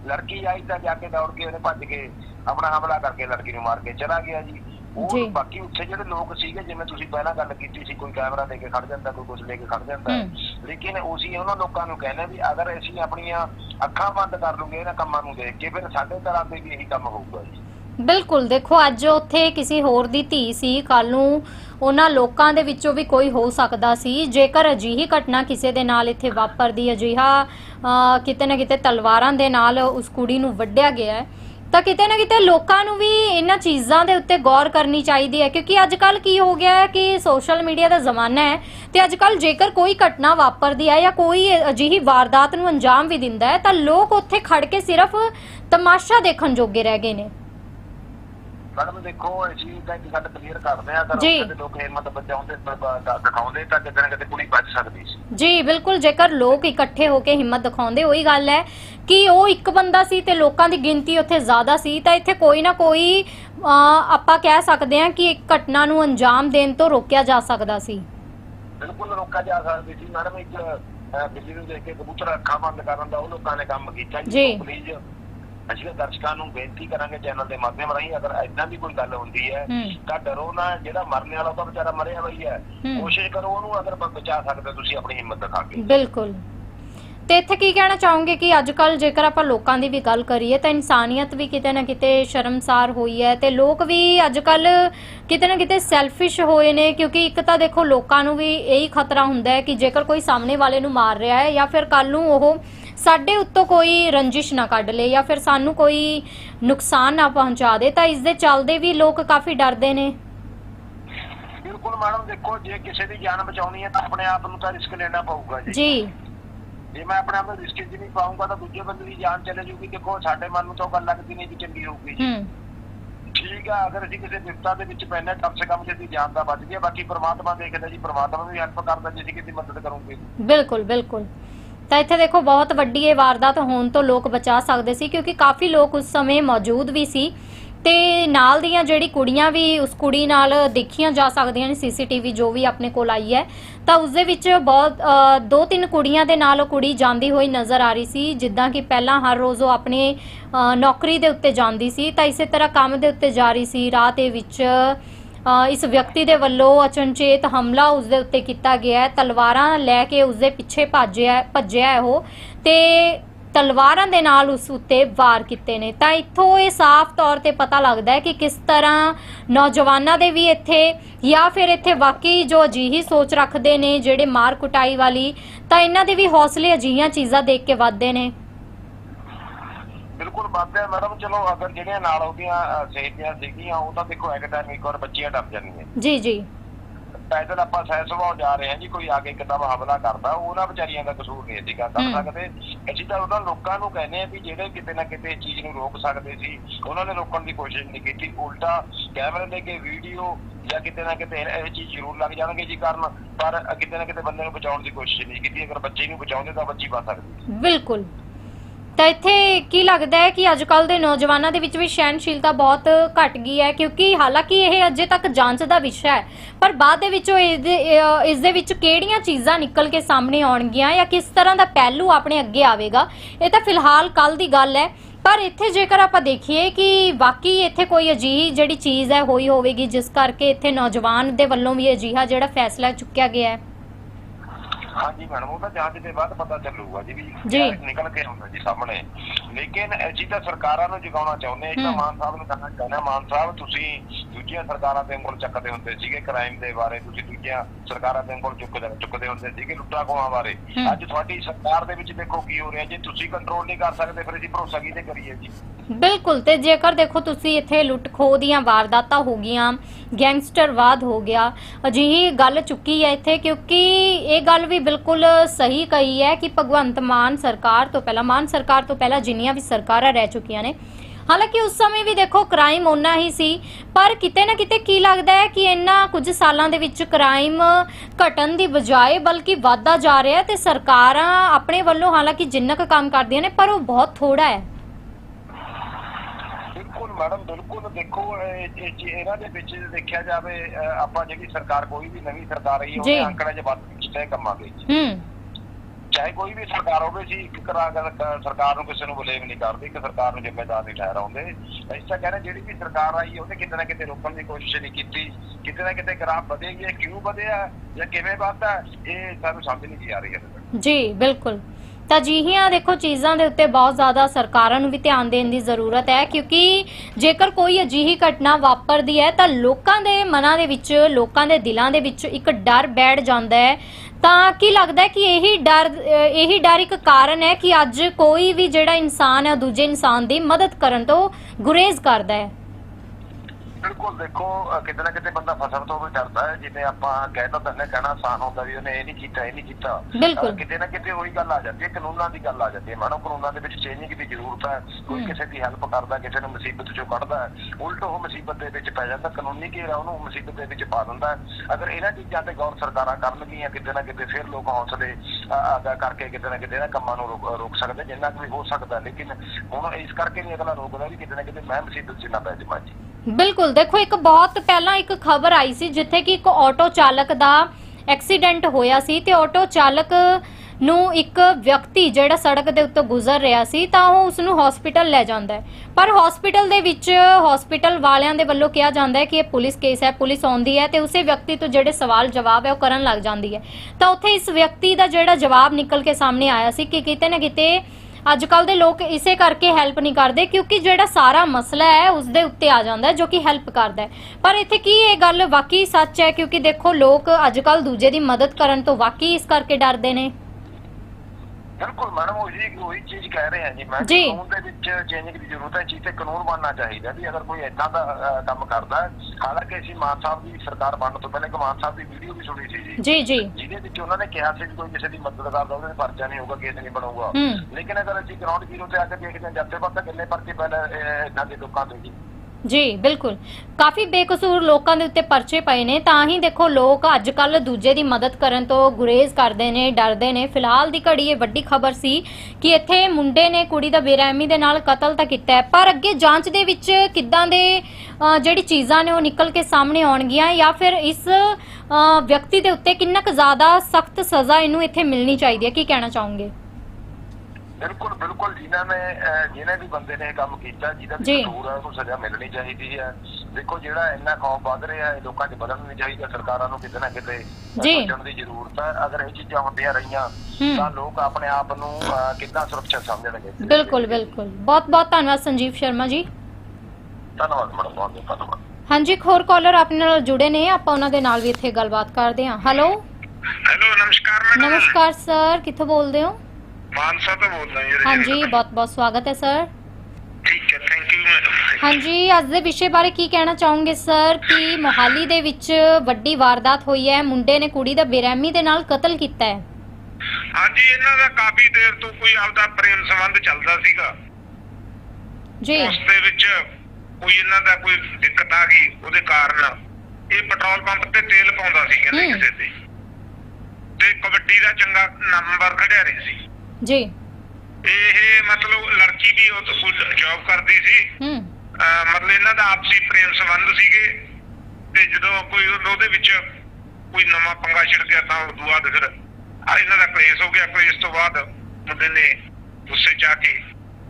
ਲੜਕੀ ਆਈ ਤਾਂ ਜਾ ਕੇ ਦੌੜ ਕੇ ਉਹਨੇ ਭੱਜ ਕੇ ਆਪਣਾ ਹਮਲਾ ਕਰਕੇ ਲੜਕੀ ਨੂੰ ਮਾਰ ਕੇ ਚਲਾ ਗਿਆ ਜੀ। ਉਹ ਬਾਕੀ ਉੱਥੇ ਜਿਹੜੇ ਲੋਕ ਸੀਗੇ ਜਿਵੇਂ ਤੁਸੀਂ ਪਹਿਲਾਂ ਗੱਲ ਕੀਤੀ ਸੀ ਕੋਈ ਕੈਮਰਾ ਲੈ ਕੇ ਖੜ ਜਾਂਦਾ ਕੋਈ ਕੁਝ ਲੈ ਕੇ ਖੜ ਜਾਂਦਾ। ਲੇਕਿਨ ਉਸੀ ਉਹਨਾਂ ਲੋਕਾਂ ਨੂੰ ਕਹਿੰਦੇ ਵੀ ਅਗਰ ਅਸੀਂ ਆਪਣੀਆਂ ਅੱਖਾਂ ਬੰਦ ਕਰ ਲੂਗੇ, ਇਹਨਾਂ ਕੰਮਾਂ ਨੂੰ ਦੇਖ ਕੇ, ਫਿਰ ਸਾਡੇ ਤਰ੍ਹਾਂ ਦੇ ਵੀ ਇਹੀ ਕੰਮ ਹੋਊਗਾ ਜੀ। ਬਿਲਕੁਲ, ਦੇਖੋ, ਅੱਜ ਉੱਥੇ ਕਿਸੇ ਹੋਰ ਦੀ ਧੀ ਸੀ ਕੱਲ ਨੂੰ ਉਹਨਾਂ ਲੋਕਾਂ ਦੇ ਵਿੱਚੋਂ ਵੀ ਕੋਈ ਹੋ ਸਕਦਾ ਸੀ। ਜੇਕਰ ਅਜਿਹੀ ਘਟਨਾ ਕਿਸੇ ਦੇ ਨਾਲ ਇੱਥੇ ਵਾਪਰਦੀ, ਅਜਿਹਾ ਕਿਤੇ ਨਾ ਕਿਤੇ ਤਲਵਾਰਾਂ ਦੇ ਨਾਲ ਉਸ ਕੁੜੀ ਨੂੰ ਵੱਢਿਆ ਗਿਆ ਹੈ ਤਾਂ ਕਿਤੇ ਨਾ ਕਿਤੇ ਲੋਕਾਂ ਨੂੰ ਵੀ ਇਹਨਾਂ ਚੀਜ਼ਾਂ ਦੇ ਉੱਤੇ ਗੌਰ ਕਰਨੀ ਚਾਹੀਦੀ ਹੈ, ਕਿਉਂਕਿ ਅੱਜ ਕੱਲ ਕੀ ਹੋ ਗਿਆ ਹੈ ਕਿ ਸੋਸ਼ਲ ਮੀਡੀਆ ਦਾ ਜ਼ਮਾਨਾ ਹੈ ਤੇ ਅੱਜ ਕੱਲ ਜੇਕਰ ਕੋਈ ਘਟਨਾ ਵਾਪਰਦੀ ਹੈ ਜਾਂ ਕੋਈ ਅਜਿਹੀ ਵਾਰਦਾਤ ਨੂੰ ਅੰਜਾਮ ਵੀ ਦਿੰਦਾ ਹੈ, ਤਾਂ ਲੋਕ ਉੱਥੇ ਖੜ ਕੇ ਸਿਰਫ ਤਮਾਸ਼ਾ ਦੇਖਣ ਜੋਗੇ ਰਹਿ ਗਏ ਨੇ। ਮੈਡਮ ਦੇਖੋ ਅਸੀਂ ਤਾਂ ਇੱਕ ਗੱਲ ਕਲੀਅਰ ਕਰਦੇ ਆ ਅਗਰ ਜੀ। ਉੱਥੇ ਦੇ ਲੋਕ ਹਿੰਮਤ ਬਚਾਉਂਦੇ ਦਿਖਾਉਂਦੇ ਤਾਂ ਕਿਤੇ ਨਾ ਕਿਤੇ ਕੁੜੀ ਬਚ ਸਕਦੀ ਸੀ ਜੀ ਬਿਲਕੁਲ ਜੇਕਰ ਲੋਕ ਇਕੱਠੇ ਹੋ ਕੇ ਹਿੰਮਤ ਦਿਖਾਉਂਦੇ ਉਹੀ ਗੱਲ ਹੈ ਕਿ ਉਹ ਇੱਕ ਬੰਦਾ ਸੀ ਤੇ ਲੋਕਾਂ ਦੀ ਗਿਣਤੀ ਉੱਥੇ ਜ਼ਿਆਦਾ ਸੀ ਤਾਂ ਇੱਥੇ ਕੋਈ ਨਾ ਕੋਈ ਅਹ, ਆਪਾਂ ਕਹਿ ਸਕਦੇ ਹਾਂ ਕਿ ਇੱਕ ਘਟਨਾ ਨੂੰ ਅੰਜਾਮ ਦੇਣ ਤੋਂ ਰੋਕਿਆ ਜਾ ਸਕਦਾ ਸੀ ਬਿਲਕੁਲ ਰੋਕਾ ਜਾ ਸਕਦੀ ਸੀ ਮੈਡਮ ਇੱਕ ਅਹ, ਬਿੱਲੀ ਨੂੰ ਦੇਖ ਕੇ ਕਬੂਤਰ ਅੱਖਾਂ ਬੰਦ ਕਰਨ ਦਾ ਉਹ ਲੋਕਾਂ ਨੇ ਕੰਮ ਕੀਤਾ ਜੀ। ਪਲੀਜ਼ ਅਸੀਂ ਦਰਸ਼ਕਾਂ ਨੂੰ ਬੇਨਤੀ ਕਰਾਂਗੇ ਚੈਨਲ ਦੇ ਮਾਧਿਅਮ ਰਾਹੀਂ ਅਗਰ ਐਦਾਂ ਦੀ ਕੋਈ ਗੱਲ ਹੁੰਦੀ ਹੈ ਤਾਂ ਡਰੋ ਨਾ ਜਿਹੜਾ ਮਰਨੇ ਵਾਲਾ ਉਹ ਤਾਂ ਵਿਚਾਰਾ ਮਰਿਆ ਹੋਈ ਹੈ। ਕੋਸ਼ਿਸ਼ ਕਰੋ ਉਹਨੂੰ ਅਗਰ ਬਚਾ ਸਕਦੇ ਤੁਸੀਂ ਆਪਣੀ ਹਿੰਮਤ ਦਿਖਾ ਕੇ। ਬਿਲਕੁਲ। ਤੇ ਇੱਥੇ ਕੀ ਕਹਿਣਾ ਚਾਹੋਗੇ ਕਿ ਅੱਜ ਕੱਲ ਜੇਕਰ ਆਪਾਂ ਲੋਕਾਂ ਦੀ ਵੀ ਗੱਲ ਕਰੀਏ ਤਾਂ ਇਨਸਾਨੀਅਤ ਵੀ ਕਿਤੇ ਨਾ ਕਿਤੇ ਸ਼ਰਮਸਾਰ ਹੋਈ ਹੈ ਤੇ ਲੋਕ ਵੀ ਅੱਜ ਕੱਲ ਕਿਤੇ ਨਾ ਕਿਤੇ ਸੈਲਫਿਸ਼ ਹੋਏ ਨੇ ਕਿਉਂਕਿ ਇੱਕ ਤਾਂ ਦੇਖੋ ਲੋਕਾਂ ਨੂੰ ਵੀ ਇਹੀ ਖਤਰਾ ਹੁੰਦਾ ਹੈ ਕਿ ਜੇਕਰ ਕੋਈ ਸਾਹਮਣੇ ਵਾਲੇ ਨੂੰ ਮਾਰ ਰਿਹਾ ਹੈ ਜਾਂ ਫਿਰ ਕੱਲ ਨੂੰ ਉਹ ਸਾਡੇ ਉੱਤੋਂ ਕੋਈ ਰੰਜਿਸ਼ ਨਾ ਕੱਢ ਲੇ ਜਾਂ ਫਿਰ ਸਾਨੂੰ ਕੋਈ ਨੁਕਸਾਨ ਨਾ ਪਹੁੰਚਾ ਦੇ ਤਾਂ ਇਸ ਦੇ ਚੱਲਦੇ ਵੀ ਲੋਕ ਕਾਫੀ ਡਰਦੇ ਨੇ। ਬਿਲਕੁਲ ਮੈਡਮ ਦੇਖੋ ਜੇ ਕਿਸੇ ਦੀ ਜਾਨ ਬਚਾਉਣੀ ਹੈ ਤਾਂ ਆਪਣੇ ਆਪ ਨੂੰ ਤਾਂ ਰਿਸਕ ਲੈਣਾ ਪਊਗਾ ਜੀ। ਜੀ। ਜੇ ਮੈਂ ਆਪਣੇ ਆਪ ਨੂੰ ਰਿਸਕ 'ਚ ਨਹੀਂ ਪਾਉਂਗਾ ਤਾਂ ਦੂਜੇ ਬੰਦੇ ਦੀ ਜਾਨ ਚਲੇ ਜਾਊਗੀ ਦੇਖੋ ਸਾਡੇ ਮਨ ਨੂੰ ਤਾਂ ਗੱਲ ਲੱਗਦੀ ਨਹੀਂ ਕਿ ਚੰਗੀ ਹੋਊਗੀ ਜੀ। ਹੂੰ। ਠੀਕ ਆ ਅਗਰ ਅਸੀਂ ਕਿਸੇ ਵਿਪਤਾ ਦੇ ਵਿੱਚ ਪੈਣਾ ਕਮ ਸੇ ਕਮ ਜੇ ਦੀ ਜਾਨ ਦਾ ਬਚ ਗਿਆ ਬਾਕੀ ਪ੍ਰਮਾਤਮਾ ਦੇਖਦਾ ਜੀ ਪ੍ਰਮਾਤਮਾ ਵੀ ਹੈਲਪ ਕਰਦਾ ਜੇ ਅਸੀਂ ਕਿਸੇ ਦੀ ਮਦਦ ਕਰੂਗੇ ਬਿਲਕੁਲ ਬਿਲਕੁਲ। ਤਾਂ ਇੱਥੇ ਦੇਖੋ, ਬਹੁਤ ਵੱਡੀ ਇਹ ਵਾਰਦਾਤ ਹੋਣ ਤੋਂ ਲੋਕ ਬਚਾ ਸਕਦੇ ਸੀ, ਕਿਉਂਕਿ ਕਾਫੀ ਲੋਕ ਉਸ ਸਮੇਂ ਮੌਜੂਦ ਵੀ ਸੀ। ਤੇ ਨਾਲ ਦੀਆਂ ਜਿਹੜੀ ਕੁੜੀਆਂ ਵੀ, ਉਸ ਕੁੜੀ ਨਾਲ ਦੇਖੀਆਂ ਜਾ ਸਕਦੀਆਂ ਨੇ, ਸੀਸੀਟੀਵੀ ਜੋ ਵੀ ਆਪਣੇ ਕੋਲ ਆਈ ਹੈ। ਤਾਂ ਉਸ ਦੇ ਵਿੱਚ ਬਹੁਤ ਦੋ ਤਿੰਨ ਕੁੜੀਆਂ ਦੇ ਨਾਲ ਉਹ ਕੁੜੀ ਜਾਂਦੀ ਹੋਈ ਨਜ਼ਰ ਆ ਰਹੀ ਸੀ, ਜਿੱਦਾਂ ਕਿ ਪਹਿਲਾਂ ਹਰ ਰੋਜ਼ ਉਹ ਆਪਣੇ ਨੌਕਰੀ ਦੇ ਉੱਤੇ ਜਾਂਦੀ ਸੀ। ਤਾਂ ਇਸੇ ਤਰ੍ਹਾਂ ਕੰਮ ਦੇ ਉੱਤੇ ਜਾ ਰਹੀ ਸੀ। ਰਾਹ ਦੇ ਵਿੱਚ ਇਸ ਵਿਅਕਤੀ ਦੇ ਵੱਲੋਂ ਅਚਨਚੇਤ ਹਮਲਾ ਉਸ ਦੇ ਉੱਤੇ ਕੀਤਾ ਗਿਆ ਹੈ। ਤਲਵਾਰਾਂ ਲੈ ਕੇ ਉਸ ਦੇ ਪਿੱਛੇ ਭੱਜਿਆ ਭੱਜਿਆ ਹੈ ਉਹ ਤੇ ਤਲਵਾਰਾਂ ਦੇ ਨਾਲ ਉਸ ਉੱਤੇ ਵਾਰ ਕੀਤੇ ਨੇ। ਤਾਂ ਇੱਥੋਂ ਇਹ ਸਾਫ਼ ਤੌਰ ਤੇ ਪਤਾ ਲੱਗਦਾ ਹੈ ਕਿ ਕਿਸ ਤਰ੍ਹਾਂ ਨੌਜਵਾਨਾਂ ਦੇ ਵੀ ਇੱਥੇ ਜਾਂ ਫਿਰ ਇੱਥੇ ਵਾਕਈ ਜੋ ਅਜਿਹੀ ਸੋਚ ਰੱਖਦੇ ਨੇ ਜਿਹੜੇ ਮਾਰ ਕੁਟਾਈ ਵਾਲੀ, ਤਾਂ ਇਹਨਾਂ ਦੇ ਵੀ ਹੌਸਲੇ ਅਜਿਹੀਆਂ ਚੀਜ਼ਾਂ ਦੇਖ ਕੇ ਵੱਧਦੇ ਨੇ। ਬਿਲਕੁਲ ਬਾਤ ਹੈ ਮੈਡਮ ਚਲੋ ਅਗਰ ਜਿਹੜੀਆਂ ਨਾਲ ਉਹਦੀਆਂ ਸਹੇਲੀਆਂ ਸੀਗੀਆਂ ਉਹ ਤਾਂ ਦੇਖੋ ਐਕੈਡੈਮਿਕ ਔਰ ਬੱਚੀਆਂ ਡਰ ਜਾਂਦੀਆਂ। ਜੀ ਜੀ। ਪੈਦਲ ਆਪਾਂ ਸਹਿ ਸੁਭਾਅ ਜਾ ਰਹੇ ਹਾਂ ਜੀ ਕੋਈ ਆ ਕੇ ਕਿਤਾਬ ਹਮਲਾ ਕਰਦਾ ਉਹਨਾਂ ਵਿਚਾਰੀਆਂ ਦਾ ਕਸੂਰ ਨਹੀਂ ਅਸੀਂ ਕਰ। ਸਕਦੇ। ਅਸੀਂ ਤਾਂ ਉਹਨਾਂ ਲੋਕਾਂ ਨੂੰ ਕਹਿੰਦੇ ਆ ਵੀ ਜਿਹੜੇ ਕਿਤੇ ਨਾ ਕਿਤੇ ਇਸ ਚੀਜ਼ ਨੂੰ ਰੋਕ ਸਕਦੇ ਸੀ ਉਹਨਾਂ ਨੇ ਰੋਕਣ ਦੀ ਕੋਸ਼ਿਸ਼ ਨਹੀਂ ਕੀਤੀ। ਉਲਟਾ ਕੈਮਰੇ ਦੇ ਕੇ ਵੀਡੀਓ ਜਾਂ ਕਿਤੇ ਨਾ ਕਿਤੇ ਇਹ ਚੀਜ਼ ਜ਼ਰੂਰ ਲੱਗ ਜਾਣਗੇ ਜੀ ਕਰਨ ਪਰ ਕਿਤੇ ਨਾ ਕਿਤੇ ਬੰਦੇ ਨੂੰ ਬਚਾਉਣ ਦੀ ਕੋਸ਼ਿਸ਼ ਨਹੀਂ ਕੀਤੀ। ਅਗਰ ਬੱਚੇ ਨੂੰ ਬਚਾਉਂਦੇ ਤਾਂ ਬੱਚੀ ਬਚ ਸਕਦੀ ਬਿਲਕੁਲ। ਤਾਂ ਇੱਥੇ ਕੀ ਲੱਗਦਾ ਹੈ ਕਿ ਅੱਜ ਕੱਲ ਦੇ ਨੌਜਵਾਨਾਂ ਦੇ ਵਿੱਚ ਵੀ ਸਹਿਣਸ਼ੀਲਤਾ ਬਹੁਤ ਘਟ ਗਈ ਹੈ, ਕਿਉਂਕਿ ਹਾਲਾਂਕਿ ਇਹ ਅਜੇ ਤੱਕ ਜਾਂਚ ਦਾ ਵਿਸ਼ਾ ਹੈ, ਪਰ ਬਾਅਦ ਦੇ ਵਿੱਚ ਉਹ ਇਹਦੇ, ਅਹ, ਇਸ ਦੇ ਵਿੱਚ ਕਿਹੜੀਆਂ ਚੀਜ਼ਾਂ ਨਿਕਲ ਕੇ ਸਾਹਮਣੇ ਆਉਣਗੀਆਂ ਜਾਂ ਕਿਸ ਤਰ੍ਹਾਂ ਦਾ ਪਹਿਲੂ ਆਪਣੇ ਅੱਗੇ ਆਵੇਗਾ, ਇਹ ਤਾਂ ਫਿਲਹਾਲ ਕੱਲ ਦੀ ਗੱਲ ਹੈ। ਪਰ ਇੱਥੇ ਜੇਕਰ ਆਪਾਂ ਦੇਖੀਏ ਕਿ ਵਾਕਈ ਇੱਥੇ ਕੋਈ ਅਜਿਹੀ ਜਿਹੜੀ ਚੀਜ਼ ਹੈ ਹੋਈ ਹੋਵੇਗੀ, ਜਿਸ ਕਰਕੇ ਇੱਥੇ ਨੌਜਵਾਨ ਦੇ ਵੱਲੋਂ ਵੀ ਅਜਿਹਾ ਜਿਹੜਾ ਫੈਸਲਾ ਚੁੱਕਿਆ ਗਿਆ ਹੈ। ਹਾਂਜੀ ਮੈਡਮ ਉਹ ਤਾਂ ਜਾਂਚ ਦੇ ਬਾਅਦ ਪਤਾ ਚੱਲੂਗਾ ਜੀ ਵੀ ਜੀ। ਨਿਕਲ ਕੇ ਆਉਂਦਾ ਜੀ ਸਾਹਮਣੇ ਲੇਕਿਨ ਅਸੀਂ ਤਾਂ ਸਰਕਾਰਾਂ ਨੂੰ ਜਗਾਉਣਾ ਚਾਹੁੰਦੇ ਹਾਂ ਇੱਕ ਤਾਂ ਹੂੰ। ਮਾਨ ਸਾਹਿਬ ਨੂੰ ਕਹਿਣਾ ਚਾਹੁੰਦੇ ਹਾਂ ਮਾਨ ਸਾਹਿਬ ਤੁਸੀਂ ਦੂਜੀਆਂ ਸਰਕਾਰਾਂ ਤੇ ਉਂਗਲ ਚੱਕਦੇ ਹੁੰਦੇ ਸੀਗੇ ਕ੍ਰਾਈਮ ਦੇ ਬਾਰੇ ਤੁਸੀਂ ਦੂਜੀਆਂ ਸਰਕਾਰਾਂ ਤੇ ਉਂਗਲ ਚੁੱਕਦੇ ਚੁੱਕਦੇ ਹੁੰਦੇ ਸੀਗੇ ਲੁੱਟਾਂ ਖੋਹਾਂ ਬਾਰੇ ਹੂੰ। ਅੱਜ ਤੁਹਾਡੀ ਸਰਕਾਰ ਦੇ ਵਿੱਚ ਦੇਖੋ ਕੀ ਹੋ ਰਿਹਾ ਜੇ ਤੁਸੀਂ ਕੰਟਰੋਲ ਨਹੀਂ ਕਰ ਸਕਦੇ ਫਿਰ ਅਸੀਂ ਭਰੋਸਾ ਕਿਹਦੇ ਕਰੀਏ ਜੀ ਬਿਲਕੁਲ ਤੇ ਜੇਕਰ ਦੇਖੋ ਤੁਸੀਂ ਇੱਥੇ ਲੁੱਟ ਖੋਹ ਦੀਆਂ ਵਾਰਦਾਤਾਂ ਹੋ ਗਈਆਂ ਗੈਂਗਸਟਰਵਾਦ ਹੋ ਗਿਆ ਅਜਿਹੀ ਗੱਲ ਚੁੱਕੀ ਹੈ ਇੱਥੇ ਕਿਉਂਕਿ ਇਹ ਗੱਲ ਵੀ ਬਿਲਕੁਲ ਸਹੀ ਕਹੀ ਹੈ ਕਿ ਭਗਵੰਤ ਮਾਨ ਸਰਕਾਰ ਤੋਂ ਪਹਿਲਾਂ ਮਾਨ ਸਰਕਾਰ ਤੋਂ ਪਹਿਲਾਂ ਜਿੰਨੀਆਂ ਵੀ ਸਰਕਾਰਾਂ ਰਹਿ ਚੁੱਕੀਆਂ ਨੇ ਹਾਲਾਂਕਿ ਉਸ ਸਮੇਂ ਵੀ ਦੇਖੋ ਕ੍ਰਾਈਮ ਓਨਾ ਹੀ ਸੀ ਪਰ ਕਿਤੇ ਨਾ ਕਿਤੇ ਕੀ ਲੱਗਦਾ ਹੈ ਕਿ ਇਹਨਾਂ ਕੁਝ ਸਾਲਾਂ ਦੇ ਵਿੱਚ ਕ੍ਰਾਈਮ ਘਟਣ ਦੀ ਬਜਾਏ ਬਲਕਿ ਵਾਧਾ ਜਾ ਰਿਹਾ ਤੇ ਸਰਕਾਰਾਂ ਆਪਣੇ ਵੱਲੋਂ ਹਾਲਾਂਕਿ ਜਿੰਨਾ ਕੁ ਕੰਮ ਕਰਦੀਆਂ ਨੇ ਪਰ ਉਹ ਬਹੁਤ ਥੋੜਾ ਹੈ ਬਿਲਕੁਲ ਮੈਡਮ ਬਿਲਕੁਲ ਦੇਖੋ ਇਹਨਾਂ ਦੇ ਵਿੱਚ ਦੇਖਿਆ ਜਾਵੇ ਆਪਾਂ ਜਿਹੜੀ ਸਰਕਾਰ ਕੋਈ ਵੀ ਨਵੀਂ ਸਰਕਾਰ ਆਈ ਜੀ। ਉਹਨੇ ਅੰਕੜੇ 'ਚ ਵੱਧ ਪਿੱਛੇ ਕੰਮਾਂਗੇ ਹੂੰ। ਚਾਹੇ ਕੋਈ ਵੀ ਸਰਕਾਰ ਹੋਵੇ ਸੀ ਇੱਕ ਤਰ੍ਹਾਂ ਦਾ ਕ- ਸਰਕਾਰ ਨੂੰ ਕਿਸੇ ਨੂੰ ਬਲੇਮ ਨਹੀਂ ਕਰਦੇ ਕਿ ਸਰਕਾਰ ਨੂੰ ਜ਼ਿੰਮੇਦਾਰ ਨਹੀਂ ਠਹਿਰਾਉਂਦੇ। ਅਸੀਂ ਤਾਂ ਕਹਿੰਦੇ ਜਿਹੜੀ ਵੀ ਸਰਕਾਰ ਆਈ ਉਹਨੇ ਕਿਤੇ ਨਾ ਕਿਤੇ ਰੋਕਣ ਦੀ ਕੋਸ਼ਿਸ਼ ਨਹੀਂ ਕੀਤੀ। ਕਿਤੇ ਨਾ ਕਿਤੇ ਗ੍ਰਾਫ ਵਧੇਗੀ ਕਿਉਂ ਵਧਿਆ ਜਾਂ ਕਿਵੇਂ ਵਧਦਾ ਇਹ ਸਾਨੂੰ ਸਮਝ ਨਹੀਂ ਆ ਰਹੀ ਹੈ ਜੀ ਬਿਲਕੁਲ। ਤਾਂ ਅਜਿਹੀਆਂ ਦੇਖੋ ਚੀਜ਼ਾਂ ਦੇ ਉੱਤੇ ਬਹੁਤ ਜ਼ਿਆਦਾ ਸਰਕਾਰਾਂ ਨੂੰ ਵੀ ਧਿਆਨ ਦੇਣ ਦੀ ਜ਼ਰੂਰਤ ਹੈ, ਕਿਉਂਕਿ ਜੇਕਰ ਕੋਈ ਅਜਿਹੀ ਘਟਨਾ ਵਾਪਰਦੀ ਹੈ, ਤਾਂ ਲੋਕਾਂ ਦੇ ਮਨਾਂ ਦੇ ਵਿੱਚ, ਲੋਕਾਂ ਦੇ ਦਿਲਾਂ ਦੇ ਵਿੱਚ ਇੱਕ ਡਰ ਬੈਠ ਜਾਂਦਾ ਹੈ। ਤਾਂ ਕੀ ਲੱਗਦਾ ਕਿ ਇਹੀ ਡਰ ਇਹੀ ਡਰ ਇੱਕ ਕਾਰਨ ਹੈ ਕਿ ਅੱਜ ਕੋਈ ਵੀ ਜਿਹੜਾ ਇਨਸਾਨ ਹੈ ਦੂਜੇ ਇਨਸਾਨ ਦੀ ਮਦਦ ਕਰਨ ਤੋਂ ਗੁਰੇਜ਼ ਕਰਦਾ ਹੈ? ਬਿਲਕੁਲ ਦੇਖੋ ਕਿਤੇ ਨਾ ਕਿਤੇ ਬੰਦਾ ਫਸਣ ਤੋਂ ਵੀ ਡਰਦਾ ਹੈ ਜਿਵੇਂ ਆਪਾਂ ਕਹਿ ਤਾਂ ਦਿੰਦੇ ਕਹਿਣਾ ਆਸਾਨ ਹੁੰਦਾ ਵੀ ਉਹਨੇ ਇਹ ਨਹੀਂ ਕੀਤਾ ਇਹ ਨਹੀਂ ਕੀਤਾ। ਕਿਤੇ ਨਾ ਕਿਤੇ ਉਹੀ ਗੱਲ ਆ ਜਾਂਦੀ ਹੈ ਕਾਨੂੰਨਾਂ ਦੀ ਗੱਲ ਆ ਜਾਂਦੀ ਹੈ। ਮਾਨੋ ਕਾਨੂੰਨਾਂ ਦੇ ਵਿੱਚ ਚੇਂਜਿੰਗ ਦੀ ਜ਼ਰੂਰਤ ਹੈ। ਕੋਈ। ਕਿਸੇ ਦੀ ਹੈਲਪ ਕਰਦਾ ਕਿਸੇ ਨੂੰ ਮੁਸੀਬਤ ਚੋਂ ਕੱਢਦਾ ਉਲਟ ਉਹ ਮੁਸੀਬਤ ਦੇ ਵਿੱਚ ਪੈ ਜਾਂਦਾ ਕਾਨੂੰਨੀ ਘੇਰਾ ਉਹਨੂੰ ਮੁਸੀਬਤ ਦੇ ਵਿੱਚ ਪਾ ਦਿੰਦਾ ਅਗਰ ਇਹਨਾਂ ਚੀਜ਼ਾਂ ਤੇ ਗੌਰ ਸਰਕਾਰਾਂ ਕਰਨਗੀਆਂ ਕਿਤੇ ਨਾ ਕਿਤੇ ਫਿਰ ਲੋਕ ਹੌਸਲੇ ਅਦਾ ਕਰਕੇ ਕਿਤੇ ਨਾ ਕਿਤੇ ਇਹਨਾਂ ਕੰਮਾਂ ਨੂੰ ਰੋਕ- ਰੋਕ ਸਕਦੇ ਜਿੰਨਾ ਕੁ ਵੀ ਹੋ ਸਕਦਾ। ਲੇਕਿਨ ਹੁਣ ਇਸ ਕਰਕੇ ਨਹੀਂ ਅਗਲਾ ਰੋਕਦਾ ਵੀ ਕਿਤੇ ਨਾ ਕਿਤੇ ਮੈਂ ਮੁਸੀਬਤ 'ਚ ਨਾ ਪੈ ਜਾਵਾਂ ਜੀ। ਬਿਲਕੁਲ, ਦੇਖੋ ਇੱਕ ਬਹੁਤ ਪਹਿਲਾਂ ਇੱਕ ਖਬਰ ਆਈ ਸੀ ਜਿੱਥੇ ਕਿ ਇੱਕ ਆਟੋ ਚਾਲਕ ਦਾ ਐਕਸੀਡੈਂਟ ਹੋਇਆ ਸੀ ਤੇ ਆਟੋ ਚਾਲਕ ਨੂੰ ਇੱਕ ਵਿਅਕਤੀ ਜਿਹੜਾ ਸੜਕ ਦੇ ਉੱਤੇ ਗੁਜ਼ਰ ਰਿਹਾ ਸੀ ਤਾਂ ਉਹ ਉਸ ਨੂੰ ਹਸਪੀਟਲ ਲੈ ਜਾਂਦਾ ਹੈ। ਪਰ ਹਸਪੀਟਲ ਦੇ ਵਿੱਚ ਹਸਪੀਟਲ ਵਾਲਿਆਂ ਦੇ ਵੱਲੋਂ ਕਿਹਾ ਜਾਂਦਾ ਹੈ ਕਿ ਇਹ ਪੁਲਿਸ ਕੇਸ ਹੈ, ਪੁਲਿਸ ਆਉਂਦੀ ਹੈ ਤੇ ਉਸੇ ਵਿਅਕਤੀ ਤੋਂ ਜਿਹੜੇ ਸਵਾਲ ਜਵਾਬ ਹੈ ਉਹ ਕਰਨ ਲੱਗ ਜਾਂਦੀ ਹੈ। ਤਾਂ ਉੱਥੇ ਇਸ ਵਿਅਕਤੀ ਦਾ ਜਿਹੜਾ ਜਵਾਬ ਨਿਕਲ ਕੇ ਸਾਹਮਣੇ ਆਇਆ ਸੀ ਕਿ ਕਿਤੇ ਨਾ ਕਿਤੇ ਅੱਜ ਕੱਲ ਦੇ ਲੋਕ ਇਸੇ ਕਰਕੇ ਹੈਲਪ ਨਹੀਂ ਕਰਦੇ ਕਿਉਂਕਿ ਜਿਹੜਾ ਸਾਰਾ ਮਸਲਾ ਹੈ ਉਸ ਦੇ ਉੱਤੇ ਆ ਜਾਂਦਾ ਜੋ ਕਿ ਹੈਲਪ ਕਰਦਾ ਹੈ। ਪਰ ਇੱਥੇ ਕੀ ਇਹ ਗੱਲ ਵਾਕਈ ਸੱਚ ਹੈ? ਕਿਉਂਕਿ ਦੇਖੋ, ਲੋਕ ਅੱਜ ਕੱਲ ਦੂਜੇ ਦੀ ਮਦਦ ਕਰਨ ਤੋਂ ਵਾਕਈ ਇਸ ਕਰਕੇ ਡਰਦੇ ਨੇ। ਬਿਲਕੁਲ ਮੈਡਮ ਉਹੀ ਉਹੀ ਚੀਜ਼ ਕਹਿ ਰਹੇ ਹਾਂ ਜੀ ਮੈਂ ਜੀ। ਕਾਨੂੰਨ ਦੇ ਵਿੱਚ ਚੇਂਜਿੰਗ ਦੀ ਜ਼ਰੂਰਤ ਹੈ ਚੀਜ਼ ਤੇ ਕਾਨੂੰਨ ਬਣਨਾ ਚਾਹੀਦਾ ਵੀ ਅਗਰ ਕੋਈ ਇਦਾਂ ਦਾ ਕੰਮ ਕਰਦਾ ਹੈ ਹਾਲਾਂਕਿ ਅਸੀਂ ਮਾਨ ਸਾਹਿਬ ਦੀ ਸਰਕਾਰ ਬਣਨ ਤੋਂ ਪਹਿਲਾਂ ਇੱਕ ਮਾਨ ਸਾਹਿਬ ਦੀ ਵੀਡੀਓ ਵੀ ਸੁਣੀ ਸੀ ਜੀ। ਜੀ ਜੀ। ਜਿਹਦੇ ਵਿੱਚ ਉਹਨਾਂ ਨੇ ਕਿਹਾ ਸੀ ਕਿ ਕੋਈ ਕਿਸੇ ਦੀ ਮਦਦ ਕਰਦਾ ਉਹਦੇ ਤੇ ਪਰਚਾ ਨਹੀਂ ਹੋਊਗਾ ਕੇਸ ਨਹੀਂ ਬਣੂਗਾ। ਹੂੰ। ਲੇਕਿਨ ਅਗਰ ਅਸੀਂ ਗਰਾਊਂਡ ਜ਼ੀਰੋ ਤੇ ਆ ਕੇ ਦੇਖਦੇ ਹਾਂ ਜੱਤੇ ਪੱਤਾ ਕਿੰਨੇ ਪਰਚੇ ਪਹਿਲਾਂ ਇਦਾਂ ਦੇ ਲੋਕਾਂ ਦੇ ਜੀ। ਜੀ, ਬਿਲਕੁਲ। ਕਾਫੀ ਬੇਕਸੂਰ ਲੋਕਾਂ ਦੇ ਉੱਤੇ ਪਰਚੇ ਪਏ ਨੇ, ਤਾਂ ਹੀ ਦੇਖੋ ਲੋਕ ਅੱਜ ਕੱਲ ਦੂਜੇ ਦੀ ਮਦਦ ਕਰਨ ਤੋਂ ਗੁਰੇਜ਼ ਕਰਦੇ ਨੇ, ਡਰਦੇ ਨੇ। ਫਿਲਹਾਲ ਦੀ ਘੜੀ ਇਹ ਵੱਡੀ ਖਬਰ ਸੀ ਕਿ ਇੱਥੇ ਮੁੰਡੇ ਨੇ ਕੁੜੀ ਦਾ ਬੇਰਹਿਮੀ ਦੇ ਨਾਲ ਕਤਲ ਤਾਂ ਕੀਤਾ ਹੈ, ਪਰ ਅੱਗੇ ਜਾਂਚ ਦੇ ਵਿੱਚ ਕਿੱਦਾਂ ਦੇ ਜਿਹੜੀ ਚੀਜ਼ਾਂ ਨੇ ਉਹ ਨਿਕਲ ਕੇ ਸਾਹਮਣੇ ਆਉਣਗੀਆਂ ਜਾਂ ਫਿਰ ਇਸ ਵਿਅਕਤੀ ਦੇ ਉੱਤੇ ਕਿੰਨਾ ਕੁ ਜ਼ਿਆਦਾ ਸਖਤ ਸਜ਼ਾ ਇਹਨੂੰ ਇੱਥੇ ਮਿਲਣੀ ਚਾਹੀਦੀ ਹੈ, ਕੀ ਕਹਿਣਾ ਚਾਹੋਗੇ? ਬਿਲਕੁਲ ਬਿਲਕੁਲ ਜਿਨ੍ਹਾਂ ਨੇ ਜਿਹਨੇ ਵੀ ਬੰਦੇ ਨੇ ਇਹ ਕੰਮ ਕੀਤਾ ਜਿਹਦਾ ਕਸੂਰ ਹੈ ਉਹਨੂੰ ਸਜ਼ਾ ਮਿਲਣੀ ਚਾਹੀਦੀ ਹੈ ਦੇਖੋ ਜਿਹੜਾ ਇੰਨਾ ਖੌਫ ਵੱਧ ਰਿਹਾ ਹੈ ਲੋਕਾਂ 'ਚ ਵਧਣ ਨਹੀਂ ਚਾਹੀਦਾ ਸਰਕਾਰਾਂ ਨੂੰ ਕਿਤੇ ਨਾ ਕਿਤੇ। ਸੋਚਣ ਦੀ ਜ਼ਰੂਰਤ ਹੈ ਅਗਰ ਇਹ ਚੀਜ਼ਾਂ ਹੁੰਦੀਆਂ ਰਹੀਆਂ। ਤਾਂ ਲੋਕ ਆਪਣੇ ਆਪ ਨੂੰ ਕਿੱਦਾਂ ਸੁਰੱਖਿਅਤ ਸਮਝਣਗੇ। ਬਿਲਕੁਲ ਬਿਲਕੁਲ। ਬਹੁਤ ਬਹੁਤ ਧੰਨਵਾਦ ਸੰਜੀਵ ਸ਼ਰਮਾ ਜੀ। ਧੰਨਵਾਦ ਮੈਡਮ ਬਹੁਤ ਬਹੁਤ ਧੰਨਵਾਦ। ਹਾਂਜੀ ਇੱਕ ਹੋਰ ਕਾਲਰ ਆਪਣੇ ਨਾਲ ਜੁੜੇ ਨੇ ਆਪਾਂ ਉਹਨਾਂ ਦੇ ਨਾਲ ਵੀ ਇੱਥੇ ਗੱਲਬਾਤ ਕਰਦੇ ਹਾਂ। ਹੈਲੋ ਹੈਲੋ ਨਮਸਕਾਰ ਨਮਸਕਾਰ ਸਰ ਕਿੱਥੋਂ ਬੋਲਦੇ ਹੋ? ਮਾਨਸਾ ਤੋਂ ਬੋਲਦਾ ਜੀ ਹਾਂਜੀ ਬਹੁਤ ਬਹੁਤ ਸਵਾਗਤ ਹੈ ਸਰ। ਠੀਕ ਹੈ ਥੈਂਕ ਯੂ ਹਾਂਜੀ ਅੱਜ ਦੇ ਵਿਸ਼ੇ ਬਾਰੇ ਕੀ ਕਹਿਣਾ ਚਾਹੋਗੇ ਸਰ? ਕਿ ਮੋਹਾਲੀ ਦੇ ਵਿੱਚ ਵੱਡੀ ਵਾਰਦਾਤ ਹੋਈ ਹੈ ਮੁੰਡੇ ਨੇ ਕੁੜੀ ਦਾ ਬੇਰਹਿਮੀ ਦੇ ਨਾਲ ਕਤਲ ਕੀਤਾ ਹੈ। ਹਾਂਜੀ ਇਹਨਾਂ ਦਾ ਕਾਫੀ ਦੇਰ ਤੋਂ ਕੋਈ ਆਪਦਾ ਪ੍ਰੇਮ ਸੰਬੰਧ ਚੱਲਦਾ ਸੀਗਾ। ਜੀ। ਉਸ ਦੇ ਵਿੱਚ ਕੋਈ ਇਹਨਾਂ ਦਾ ਕੋਈ ਦਿੱਕਤ ਆ ਗਈ ਉਹਦੇ ਕਾਰਨ ਇਹ ਪੈਟਰੋਲ ਪੰਪ ਤੇ ਤੇਲ ਪਾਉਂਦਾ ਸੀ ਕਹਿੰਦੇ। ਕਿਸੇ ਤੇ। ਤੇ ਕਬੱਡੀ ਦਾ ਚੰਗਾ ਨੰਬਰ ਖੜਿਆ ਰਹੀ ਸੀ। ਜੀ। ਇਹ ਮਤਲਬ ਲੜਕੀ ਵੀ ਉਹ ਤੋਂ ਜੌਬ ਕਰਦੀ ਸੀ। ਹੂੰ। ਅਹ ਮਤਲਬ ਇਹਨਾਂ ਦਾ ਆਪਸੀ ਪ੍ਰੇਮ ਸੰਬੰਧ ਸੀਗੇ। ਤੇ ਜਦੋਂ ਕੋਈ ਉਹ- ਉਹਦੇ ਵਿੱਚ ਕੋਈ ਨਵਾਂ ਪੰਗਾ ਛਿੜ ਗਿਆ ਤਾਂ ਉਦੋਂ ਬਾਅਦ ਫਿਰ ਆ ਇਹਨਾਂ ਦਾ ਕਲੇਸ਼ ਹੋ ਗਿਆ। ਕਲੇਸ਼ ਤੋਂ ਬਾਅਦ ਮੁੰਡੇ ਨੇ ਗੁੱਸੇ ਆ ਕੇ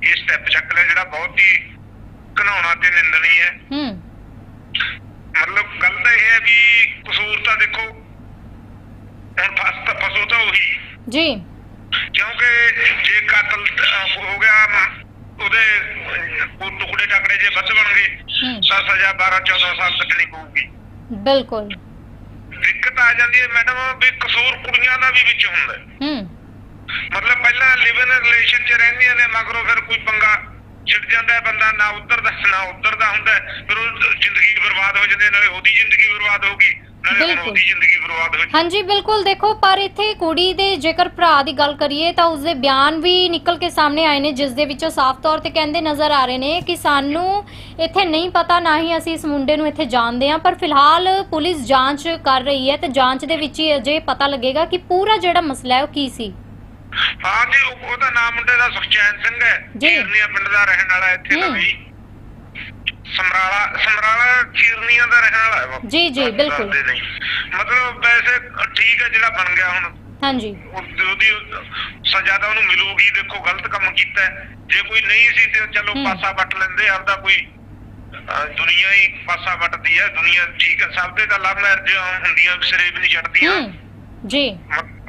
ਇਹ ਸਟੈਪ ਚੱਕ ਲਿਆ ਜਿਹੜਾ ਬਹੁਤ ਹੀ ਘਨਾਉਣਾ ਤੇ ਨਿੰਦਣੀ ਹੈ। ਹੂੰ। ਮਤਲਬ ਗੱਲ ਤਾਂ ਇਹ ਹੈ ਵੀ ਕਸੂਰ ਤਾਂ ਦੇਖੋ ਹੁਣ ਫਸ ਤਾਂ ਫਸੋ ਤਾਂ ਉਹੀ। ਜੀ। ਜੇ ਕਤਲ ਹੋ ਗਿਆ ਉਹਦੇ ਉਹ ਟੁਕੜੇ ਟਾਕੜੇ ਜੇ ਵੱਧ ਬਣਗੇ ਹੂੰ ਤਾਂ ਸਜ਼ਾ 12 14 ਸਾਲ ਕੱਟਣੀ ਪਊਗੀ ਬਿਲਕੁਲ ਦਿੱਕਤ ਆ ਜਾਂਦੀ ਹੈ ਮੈਡਮ ਵੀ ਕਸੂਰ ਕੁੜੀਆਂ ਦਾ ਵੀ ਵਿੱਚ ਹੁੰਦਾ ਹੈ। ਹੂੰ ਮਤਲਬ ਪਹਿਲਾਂ ਲਿਵ ਇਨ ਰਿਲੇਸ਼ਨ 'ਚ ਰਹਿੰਦੀਆਂ ਨੇ ਮਗਰੋਂ ਫਿਰ ਕੋਈ ਪੰਗਾ ਛਿੜ ਜਾਂਦਾ ਹੈ ਬੰਦਾ ਨਾ ਉੱਧਰ ਦਾ ਨਾ ਉੱਧਰ ਦਾ ਹੁੰਦਾ ਹੈ। ਫਿਰ ਉਹ ਜ਼ਿੰਦਗੀ ਬਰਬਾਦ ਹੋ ਜਾਂਦੀ ਹੈ, ਨਾਲੇ ਉਹਦੀ ਜ਼ਿੰਦਗੀ ਬਰਬਾਦ ਹੋਗੀ ਨਾਲੇ ਬਿਲਕੁਲ। ਉਹਦੀ ਜ਼ਿੰਦਗੀ ਬਰਬਾਦ ਹੋ ਹਾਂਜੀ ਬਿਲਕੁਲ ਦੇਖੋ ਪਰ ਇੱਥੇ ਕੁੜੀ ਦੇ ਜੇਕਰ ਭਰਾ ਦੀ ਗੱਲ ਕਰੀਏ ਤਾਂ ਉਸਦੇ ਬਿਆਨ ਵੀ ਨਿਕਲ ਕੇ ਸਾਹਮਣੇ ਆਏ ਨੇ ਜਿਸ ਦੇ ਵਿੱਚੋਂ ਸਾਫ਼ ਤੌਰ ਤੇ ਕਹਿੰਦੇ ਨਜ਼ਰ ਆ ਰਹੇ ਨੇ ਕਿ ਸਾਨੂੰ ਇੱਥੇ ਨਹੀਂ ਪਤਾ ਨਾ ਹੀ ਅਸੀਂ ਇਸ ਮੁੰਡੇ ਨੂੰ ਇੱਥੇ ਜਾਣਦੇ ਹਾਂ ਪਰ ਫਿਲਹਾਲ ਪੁਲਿਸ ਜਾਂਚ ਕਰ ਰਹੀ ਹੈ ਤੇ ਜਾਂਚ ਦੇ ਵਿੱਚ ਹੀ ਅਜੇ ਪਤਾ ਲੱਗੇਗਾ ਕਿ ਪੂਰਾ ਜਿਹੜਾ ਮਸਲਾ ਹੈ ਉਹ ਕੀ ਸੀ ਹਾਂ ਜੀ ਉਹ- ਉਹਦਾ ਨਾਮ ਮੁੰਡੇ ਦਾ ਸੁਖਚੈਨ ਸਿੰਘ ਹੈ ਜੀ। ਚੀਰਨੀਆ ਪਿੰਡ ਦਾ ਰਹਿਣ ਵਾਲਾ ਇੱਥੇ ਦਾ ਹੂੰ। ਵੀ ਸਮਰਾਲਾ ਸਮਰਾਲਾ ਚੀਰਨੀਆਂ ਦਾ ਰਹਿਣ ਵਾਲਾ ਹੈ। ਜੀ, ਜੀ, ਬਿਲਕੁਲ। ਦੱਸਦੇ ਨਹੀਂ। ਮਤਲਬ ਵੈਸੇ ਠੀਕ ਹੈ ਜਿਹੜਾ ਬਣ ਗਿਆ ਹੁਣ ਹਾਂਜੀ ਉਹ- ਉਹਦੀ ਸਜ਼ਾ ਤਾਂ ਉਹਨੂੰ ਮਿਲੂਗੀ ਦੇਖੋ ਗਲਤ ਕੰਮ ਕੀਤਾ ਹੈ। ਜੇ ਕੋਈ ਨਹੀਂ ਸੀ ਤੇ ਚਲੋ ਹੂੰ। ਪਾਸਾ ਵੱਟ ਲੈਂਦੇ ਆਪਦਾ ਕੋਈ ਅਹ, ਦੁਨੀਆ ਹੀ ਪਾਸਾ ਵੱਟਦੀ ਹੈ ਦੁਨੀਆ ਠੀਕ ਹੈ ਸਭ ਦੇ ਤਾਂ ਲਵ ਮੈਰਿਜ ਹੁੰਦੀਆਂ ਸਿਰੇ ਵੀ ਨਹੀਂ ਚੜਦੀਆਂ ਹੂੰ ਜੀ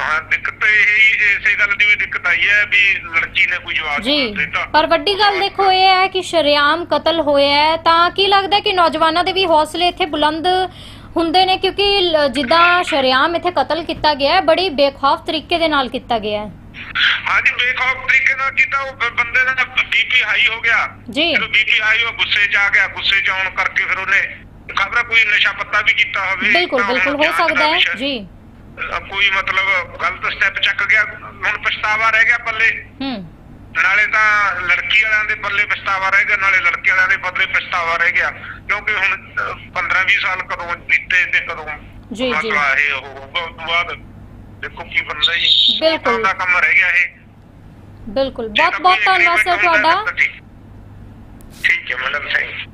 ਹਾਂ ਦਿੱਕਤ ਇਹ ਹੀ ਇਸੇ ਗੱਲ ਦੀ ਵੀ ਦਿੱਕਤ ਆਈ ਹੈ ਵੀ ਲੜਕੀ ਨੇ ਕੋਈ ਜਵਾਬ ਜੀ ਨਹੀਂ ਦਿੱਤਾ। ਪਰ ਵੱਡੀ ਗੱਲ ਦੇਖੋ ਇਹ ਹੈ ਕਿ ਸ਼ਰੇਆਮ ਕਤਲ ਹੋਇਆ ਹੈ ਤਾਂ ਕੀ ਲੱਗਦਾ ਕਿ ਨੌਜਵਾਨਾਂ ਦੇ ਵੀ ਹੌਸਲੇ ਇੱਥੇ ਬੁਲੰਦ ਹੁੰਦੇ ਨੇ? ਕਿਉਂਕਿ ਲ- ਜਿੱਦਾਂ ਸ਼ਰੇਆਮ ਇੱਥੇ ਕਤਲ ਕੀਤਾ ਗਿਆ ਹੈ ਬੜੀ ਬੇਖੌਫ ਤਰੀਕੇ ਦੇ ਨਾਲ ਕੀਤਾ ਗਿਆ ਹੈ। ਹਾਂਜੀ ਬੇਖੌਫ ਤਰੀਕੇ ਨਾਲ ਕੀਤਾ ਉਹ ਬ- ਬੰਦੇ ਦਾ ਬੀਪੀ ਹਾਈ ਹੋ ਗਿਆ। ਜੀ। ਜਦੋਂ ਬੀਪੀ ਹਾਈ ਹੋ ਗੁੱਸੇ 'ਚ ਆ ਗਿਆ ਗੁੱਸੇ 'ਚ ਆਉਣ ਕਰਕੇ ਫਿਰ ਉਹਨੇ ਖਬਰ ਕੋਈ ਨਸ਼ਾ ਪੱਤਾ ਵੀ ਕੀਤਾ ਹੋਵੇ ਬਿਲਕੁਲ ਤਾਂ ਹੁਣ ਬਿਲਕੁਲ ਹੋ ਸਕਦਾ ਹੈ। ਜੀ। ਕੋਈ ਮਤਲਬ ਗਲਤ ਸਟੈਪ ਚੱਕ ਗਿਆ ਹੁਣ ਪਛਤਾਵਾ ਰਹਿ ਗਿਆ ਪੱਲੇ। ਹੂੰ। ਨਾਲੇ ਤਾਂ ਲੜਕੀ ਵਾਲਿਆਂ ਦੇ ਪੱਲੇ ਪਛਤਾਵਾ ਰਹਿ ਗਿਆ ਨਾਲੇ ਲੜਕੇ ਵਾਲਿਆਂ ਦੇ ਪੱਲੇ ਪਛਤਾਵਾ ਰਹਿ ਗਿਆ। ਕਿਉਂਕਿ ਹੁਣ 15 20 ਸਾਲ ਕਦੋਂ ਬੀਤੇ ਤੇ ਕਦੋਂ ਜੀ, ਜੀ। ਇਹ ਹੋਊਗਾ ਉਸ ਤੋਂ ਬਾਅਦ ਦੇਖੋ ਕੀ ਬਣਦਾ ਜੀ। ਬਿਲਕੁਲ। ਦਾ ਕੰਮ ਰਹਿ ਗਿਆ ਇਹ। ਬਿਲਕੁਲ। ਬਹੁਤ ਬਹੁਤ ਧੰਨਵਾਦ ਸਰ ਤੁਹਾਡਾ। ਠੀਕ। ਹੈ ਮੈਡਮ ਥੈਂਕ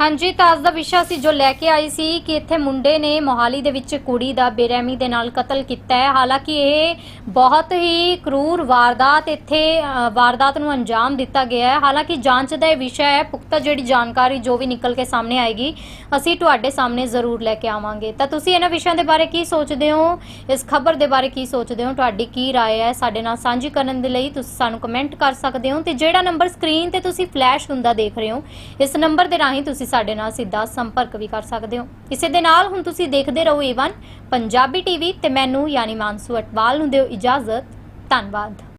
ਹਾਂਜੀ ਤਾਂ ਅੱਜ ਦਾ ਵਿਸ਼ਾ ਸੀ ਜੋ ਲੈ ਕੇ ਆਈ ਸੀ ਕਿ ਇੱਥੇ ਮੁੰਡੇ ਨੇ ਮੋਹਾਲੀ ਦੇ ਵਿੱਚ ਕੁੜੀ ਦਾ ਬੇਰਹਿਮੀ ਦੇ ਨਾਲ ਕਤਲ ਕੀਤਾ ਹੈ ਹਾਲਾਂਕਿ ਇਹ ਬਹੁਤ ਹੀ ਕਰੂਰ ਵਾਰਦਾਤ ਇੱਥੇ ਅ, ਵਾਰਦਾਤ ਨੂੰ ਅੰਜਾਮ ਦਿੱਤਾ ਗਿਆ ਹੈ ਹਾਲਾਂਕਿ ਜਾਂਚ ਦਾ ਇਹ ਵਿਸ਼ਾ ਹੈ ਪੁਖਤਾ ਜਿਹੜੀ ਜਾਣਕਾਰੀ ਜੋ ਵੀ ਨਿਕਲ ਕੇ ਸਾਹਮਣੇ ਆਏਗੀ ਅਸੀਂ ਤੁਹਾਡੇ ਸਾਹਮਣੇ ਜ਼ਰੂਰ ਲੈ ਕੇ ਆਵਾਂਗੇ ਤਾਂ ਤੁਸੀਂ ਇਹਨਾਂ ਵਿਸ਼ਿਆਂ ਦੇ ਬਾਰੇ ਕੀ ਸੋਚਦੇ ਹੋ ਇਸ ਖਬਰ ਦੇ ਬਾਰੇ ਕੀ ਸੋਚਦੇ ਹੋ ਤੁਹਾਡੀ ਕੀ رائے ਹੈ ਸਾਡੇ ਨਾਲ ਸਾਂਝੀ ਕਰਨ ਦੇ ਲਈ ਤੁਸੀਂ ਸਾਨੂੰ ਕਮੈਂਟ ਕਰ ਸਕਦੇ ਹੋ ਤੇ ਜਿਹੜਾ ਨੰਬਰ ਸਕਰੀਨ ਤੇ ਤੁਸੀਂ ਫਲੈਸ਼ ਹੁੰਦਾ ਦੇਖ ਰਹੇ ਹੋ ਇਸ ਨੰਬਰ ਦੇ ਰਾਹੀਂ ਤੁਸੀਂ ਸਾਡੇ ਨਾਲ ਸਿੱਧਾ ਸੰਪਰਕ ਵੀ ਕਰ ਸਕਦੇ ਹੋ। ਇਸੇ ਦੇ ਨਾਲ ਹੁਣ ਤੁਸੀਂ ਦੇਖਦੇ ਰਹੋ ਏਵਨ ਪੰਜਾਬੀ ਟੀਵੀ ਤੇ ਮੈਨੂੰ ਯਾਨੀ ਮਾਨਸੂ ਅਟਵਾਲ ਨੂੰ ਦਿਓ ਇਜਾਜ਼ਤ। ਧੰਨਵਾਦ।